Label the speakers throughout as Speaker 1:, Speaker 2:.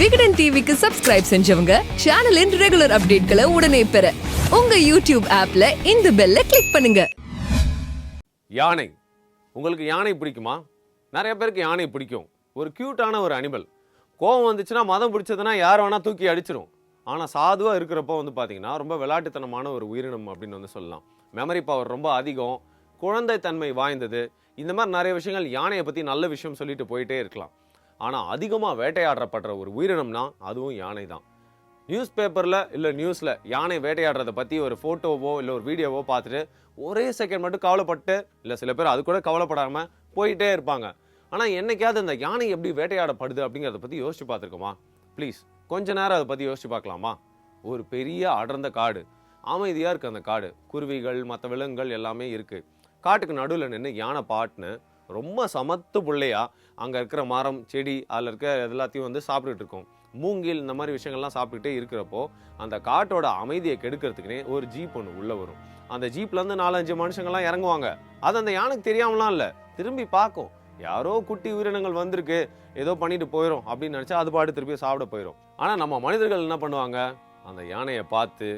Speaker 1: விகடன் டிவிக்கு சப்ஸ்கிரைப் செஞ்சவங்க சேனலின் ரெகுலர் அப்டேட்களை உடனே பெற உங்க யூடியூப் ஆப்ல இந்த பெல்ல கிளிக் பண்ணுங்க.
Speaker 2: யானை. உங்களுக்கு யானை பிடிக்குமா? நிறைய பேருக்கு யானை பிடிக்கும். ஒரு க்யூட்டான ஒரு அனிமல் கோவம் வந்துச்சுன்னா மதம் பிடிச்சதுன்னா யார் வேணால் தூக்கி அடிச்சிடும் ஆனால் சாதுவாக இருக்கிறப்போ வந்து பார்த்தீங்கன்னா ரொம்ப விளையாட்டுத்தனமான ஒரு உயிரினம் அப்படின்னு வந்து சொல்லலாம். மெமரி பவர் ரொம்ப அதிகம். குழந்தைத்தன்மை வாய்ந்தது. இந்த மாதிரி நிறைய விஷயங்கள் யானையை பற்றி நல்ல விஷயம் சொல்லிட்டு போயிட்டே இருக்கலாம். ஆனால் அதிகமாக வேட்டையாடுறப்படுற ஒரு உயிரினம்னா அதுவும் யானை தான் நியூஸ் பேப்பரில் இல்லை நியூஸில் யானை வேட்டையாடுறதை பற்றி ஒரு ஃபோட்டோவோ இல்லை ஒரு வீடியோவோ பார்த்துட்டு ஒரே செகண்ட் மட்டும் கவலைப்பட்டு இல்லை சில பேர் அது கூட கவலைப்படாமல் போயிட்டே இருப்பாங்க. ஆனால் என்னைக்காவது இந்த யானை எப்படி வேட்டையாடப்படுது அப்படிங்கிறத பற்றி யோசிச்சு பார்த்துருக்கோமா? ப்ளீஸ் கொஞ்ச நேரம் அதை பற்றி யோசிச்சு பார்க்கலாமா? ஒரு பெரிய அடர்ந்த காடு. அமைதியாக இருக்குது அந்த காடு. குருவிகள் மற்ற விலங்குகள் எல்லாமே இருக்குது காட்டுக்கு நடுவில் நின்று யானை பாட்டுன்னு ரொம்ப சமத்து பிள்ளையாக அங்கே இருக்கிற மரம் செடி அதில் இருக்க எல்லாத்தையும் வந்து சாப்பிட்டுட்டு இருக்கோம். மூங்கில் இந்த மாதிரி விஷயங்கள்லாம் சாப்பிட்டுட்டே இருக்கிறப்போ அந்த காட்டோட அமைதியை கெடுக்கிறதுக்குனே ஒரு ஜீப் ஒன்று உள்ளே வரும். அந்த ஜீப்லேருந்து நாலஞ்சு மனுஷங்கள்லாம் இறங்குவாங்க. அது அந்த யானைக்கு தெரியாமலாம் இல்லை. திரும்பி பார்க்கும். யாரோ குட்டி உயிரினங்கள் வந்திருக்கு. ஏதோ பண்ணிட்டு போயிடும் அப்படின்னு நினச்சா அது பாட்டு திருப்பி சாப்பிட போயிடும் ஆனால் நம்ம மனிதர்கள் என்ன பண்ணுவாங்க? அந்த யானையை பார்த்து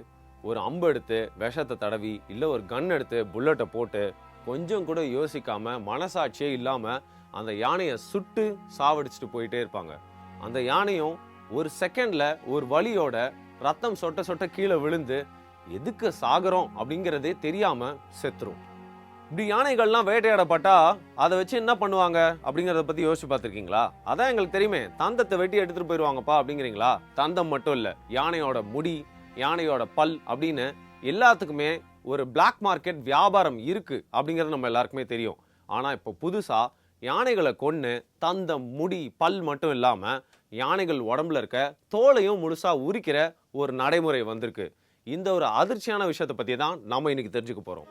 Speaker 2: ஒரு அம்பு எடுத்து விஷத்தை தடவி இல்லை ஒரு கன் எடுத்து புல்லட்டை போட்டு கொஞ்சம் கூட யோசிக்காம மனசாட்சியே இல்லாம அந்த யானையை சுட்டு சாவடிச்சுட்டு போயிட்டே இருப்பாங்க. அந்த யானையும் ஒரு செகண்ட்ல ஒரு வழியோட ரத்தம் சொட்ட சொட்ட கீழே விழுந்து எதுக்கு சாகுறோம்? அப்படிங்கிறதே தெரியாம செத்துரும். இப்படி யானைகள்லாம் வேட்டையாடப்பட்டா அதை வச்சு என்ன பண்ணுவாங்க? அப்படிங்கிறத பத்தி யோசிச்சு பார்த்துருக்கீங்களா? அதான் எங்களுக்கு தெரியுமே. தந்தத்தை வெட்டி எடுத்துட்டு போயிடுவாங்கப்பா அப்படிங்கிறீங்களா? தந்தம் மட்டும் இல்லை யானையோட முடி யானையோட பல் அப்படின்னு எல்லாத்துக்குமே ஒரு பிளாக் மார்க்கெட் வியாபாரம் இருக்குது அப்படிங்கிறது நம்ம எல்லாருக்குமே தெரியும். ஆனால் இப்போ புதுசாக யானைகளை கொன்று தந்த முடி பல் மட்டும் இல்லாமல் யானைகள் உடம்புல இருக்க தோலையும் முழுசாக உரிக்கிற ஒரு நடைமுறை வந்திருக்கு. இந்த ஒரு அதிர்ச்சியான விஷயத்தை பற்றி தான் நம்ம இன்றைக்கி தெரிஞ்சுக்க போகிறோம்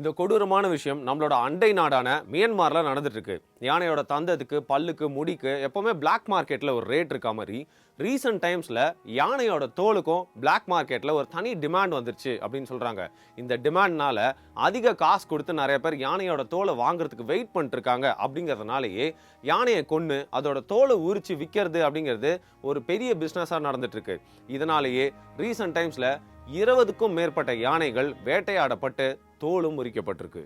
Speaker 2: இந்த கொடூரமான விஷயம் நம்மளோட அண்டை நாடான மியன்மாரில் நடந்துட்டுருக்கு. யானையோட தந்தத்துக்கு பல்லுக்கு முடிக்கு எப்போவுமே பிளாக் மார்க்கெட்டில் ஒரு ரேட் இருக்க மாதிரி ரீசன்ட் டைம்ஸில் யானையோட தோலுக்கும் பிளாக் மார்க்கெட்டில் ஒரு தனி டிமாண்ட் வந்துருச்சு அப்படின்னு சொல்கிறாங்க இந்த டிமாண்ட்னால அதிக காசு கொடுத்து நிறைய பேர் யானையோட தோலை வாங்குறதுக்கு வெயிட் பண்ணிட்டுருக்காங்க அப்படிங்கிறதுனாலேயே யானையை கொன்று அதோட தோலை உரிச்சு விற்கிறது அப்படிங்கிறது ஒரு பெரிய பிஸ்னஸாக நடந்துட்டுருக்கு. இதனாலேயே ரீசன்ட் டைம்ஸில் இருபதுக்கும் மேற்பட்ட யானைகள் வேட்டையாடப்பட்டு தோலும் உரிக்கப்பட்டிருக்கு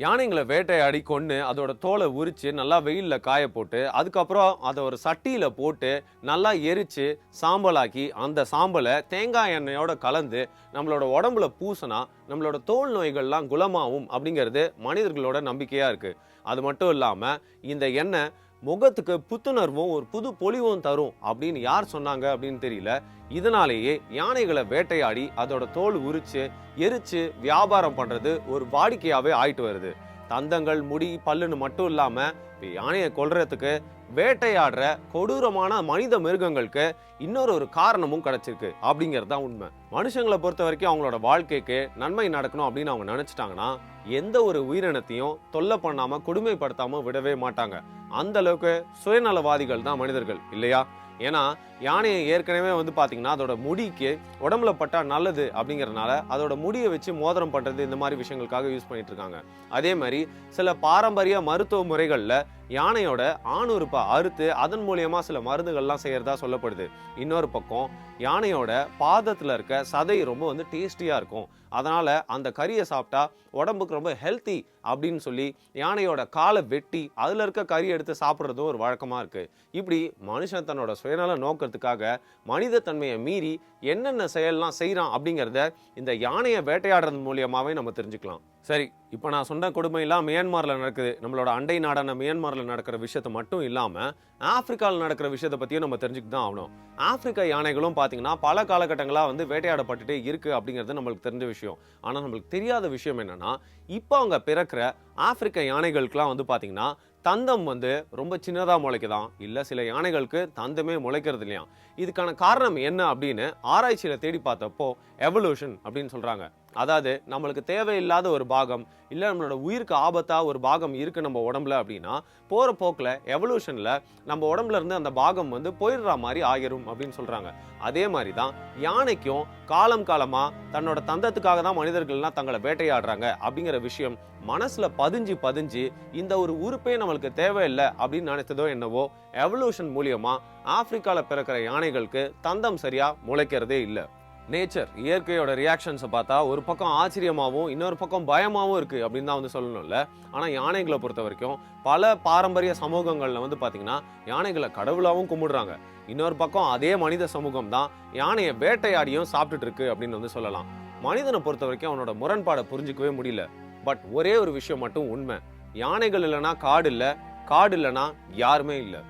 Speaker 2: யானைங்களை வேட்டையாடி கொண்டு அதோட தோலை உரித்து நல்லா வெயிலில் காய போட்டு அதுக்கப்புறம் அதை ஒரு சட்டியில் போட்டு நல்லா எரித்து சாம்பலாக்கி அந்த சாம்பலை தேங்காய் எண்ணெயோட கலந்து நம்மளோட உடம்புல பூசினா நம்மளோட தோல் நோய்கள்லாம் குணமாகும் அப்படிங்கிறது மனிதர்களோட நம்பிக்கையாக இருக்குது அது மட்டும் இல்லாமல் இந்த எண்ணெய் முகத்துக்கு புத்துணர்வும் ஒரு புது பொலிவும் தரும் அப்படின்னு யார் சொன்னாங்க அப்படின்னு தெரியல. இதனாலேயே யானைகளை வேட்டையாடி அதோட தோல் உரிச்சு எரிச்சு வியாபாரம் பண்றது ஒரு வாடிக்கையாவே ஆயிட்டு வருது. தந்தங்கள் முடி பல்லுன்னு மட்டும் இல்லாம யானையை கொல்றதுக்கு வேட்டையாடுற கொடூரமான மனித மிருகங்களுக்கு இன்னொரு ஒரு காரணமும் கிடைச்சிருக்கு. அப்படிங்கிறது தான் உண்மை. மனுஷங்களை பொறுத்த வரைக்கும் அவங்களோட வாழ்க்கைக்கு நன்மை நடக்கணும் அப்படின்னு அவங்க நினைச்சிட்டாங்கன்னா எந்த ஒரு உயிரினத்தையும் தொல்லை பண்ணாம கொடுமைப்படுத்தாமல் விடவே மாட்டாங்க. அந்த அளவுக்கு சுயநலவாதிகள் தான் மனிதர்கள் இல்லையா? ஏன்னா யானையை ஏற்கனவே வந்து பாத்தீங்கன்னா அதோட முடிக்கு உடம்புல பட்டா நல்லது அப்படிங்கறதுனால அதோட முடியை வச்சு மோதிரம் பண்றது இந்த மாதிரி விஷயங்களுக்காக யூஸ் பண்ணிட்டு இருக்காங்க. அதே மாதிரி சில பாரம்பரிய மருத்துவ முறைகள்ல யானையோட ஆணுறுப்பை அறுத்து அதன் மூலியமாக சில மருந்துகள்லாம் செய்கிறதா சொல்லப்படுது. இன்னொரு பக்கம் யானையோட பாதத்தில் இருக்க சதை ரொம்ப வந்து டேஸ்டியாக இருக்கும். அதனால் அந்த கறியை சாப்பிட்டா உடம்புக்கு ரொம்ப ஹெல்த்தி அப்படின்னு சொல்லி யானையோட காலை வெட்டி அதில் இருக்க கறி எடுத்து சாப்பிட்றதும் ஒரு வழக்கமாக இருக்குது இப்படி மனுஷன் தன்னோட சுயநல நோக்கத்துக்காக மனிதத்தன்மையை மீறி என்னென்ன செயல்லாம் செய்கிறான் அப்படிங்கிறத இந்த யானையை வேட்டையாடுறது மூலியமாகவே நம்ம தெரிஞ்சுக்கலாம். சரி இப்போ நான் சொன்ன கொடுமையெல்லாம் மியான்மாரில் நடக்குது. நம்மளோட அண்டை நாடான மியான்மாரில் நடக்கிற விஷயத்த மட்டும் இல்லாமல் ஆப்பிரிக்காவில் நடக்கிற விஷயத்தை பற்றியும் நம்ம தெரிஞ்சுக்கிட்டு தான் ஆகணும். ஆப்பிரிக்கா யானைகளும் பார்த்தீங்கன்னா பல காலகட்டங்களாக வந்து வேட்டையாடப்பட்டுட்டே இருக்குது அப்படிங்கிறது நம்மளுக்கு தெரிஞ்ச விஷயம். ஆனால் நம்மளுக்கு தெரியாத விஷயம் என்னென்னா இப்போ அவங்க பிறக்கிற ஆப்பிரிக்க யானைகளுக்கெலாம் வந்து பார்த்திங்கன்னா தந்தம் வந்து ரொம்ப சின்னதாக முளைக்குதான். இல்லை சில யானைகளுக்கு தந்தமே முளைக்கிறது இல்லையா இதுக்கான காரணம் என்ன அப்படின்னு ஆராய்ச்சியில் தேடி பார்த்தப்போ எவல்யூஷன் அப்படின்னு சொல்கிறாங்க அதாவது நம்மளுக்கு தேவையில்லாத ஒரு பாகம் இல்லை நம்மளோட உயிருக்கு ஆபத்தாக ஒரு பாகம் இருக்குது நம்ம உடம்புல அப்படின்னா போகிற போக்கில் எவல்யூஷனில் நம்ம உடம்புல இருந்து அந்த பாகம் வந்து போயிடுற மாதிரி ஆகிரும் அப்படின்னு சொல்கிறாங்க அதே மாதிரி தான் யானைக்கும் காலம் காலமாக தன்னோட தந்தத்துக்காக தான் மனிதர்கள்லாம் தங்களை வேட்டையாடுறாங்க அப்படிங்கிற விஷயம் மனசில் பதிஞ்சு பதிஞ்சு இந்த ஒரு உறுப்பே நம்மளுக்கு தேவையில்லை அப்படின்னு நினைச்சதோ என்னவோ எவல்யூஷன் மூலியமாக ஆப்பிரிக்காவில் பிறக்கிற யானைகளுக்கு தந்தம் சரியாக முளைக்கிறதே இல்லை. நேச்சர் இயற்கையோட ரியாக்ஷன்ஸை பார்த்தா ஒரு பக்கம் ஆச்சரியமாகவும் இன்னொரு பக்கம் பயமாகவும் இருக்கு அப்படின்னு தான் வந்து சொல்லணும்ல. ஆனால் யானைகளை பொறுத்த வரைக்கும் பல பாரம்பரிய சமூகங்களில் வந்து பார்த்திங்கன்னா யானைகளை கடவுளாகவும் கும்பிடுறாங்க. இன்னொரு பக்கம் அதே மனித சமூகம் தான் யானையை வேட்டையாடியும் சாப்பிட்டுட்டு இருக்கு அப்படின்னு வந்து சொல்லலாம். மனிதனை பொறுத்த வரைக்கும் அவனோட முரண்பாடை புரிஞ்சிக்கவே முடியல. பட் ஒரே ஒரு விஷயம் மட்டும் உண்மை. யானைகள் இல்லைன்னா காடு இல்லை காடு இல்லைன்னா யாருமே இல்லை.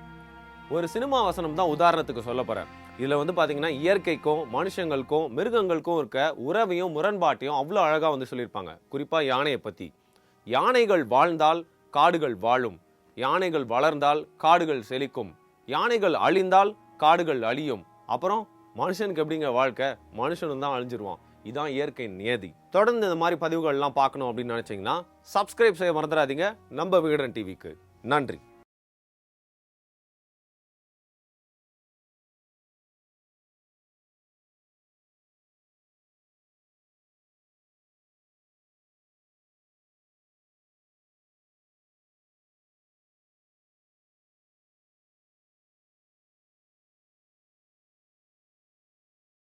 Speaker 2: ஒரு சினிமா வசனம் தான் உதாரணத்துக்கு சொல்ல போகிறேன் இதில் வந்து பார்த்தீங்கன்னா இயற்கைக்கும் மனுஷங்களுக்கும் மிருகங்களுக்கும் இருக்க உறவையும் முரண்பாட்டையும் அவ்வளோ அழகாக வந்து சொல்லியிருப்பாங்க. குறிப்பாக யானையை பற்றி யானைகள் வாழ்ந்தால் காடுகள் வாழும். யானைகள் வளர்ந்தால் காடுகள் செழிக்கும். யானைகள் அழிந்தால் காடுகள் அழியும். அப்புறம் மனுஷனுக்கு எப்படிங்க வாழ்க்கை? மனுஷனும் தான் அழிஞ்சிருவான். இதான் இயற்கை நியதி. தொடர்ந்து இந்த மாதிரி பதிவுகள்லாம் பார்க்கணும் அப்படின்னு நினச்சிங்கன்னா சப்ஸ்கிரைப் செய்ய மறந்துடாதீங்க. நம்ம விகடன் டிவிக்கு நன்றி.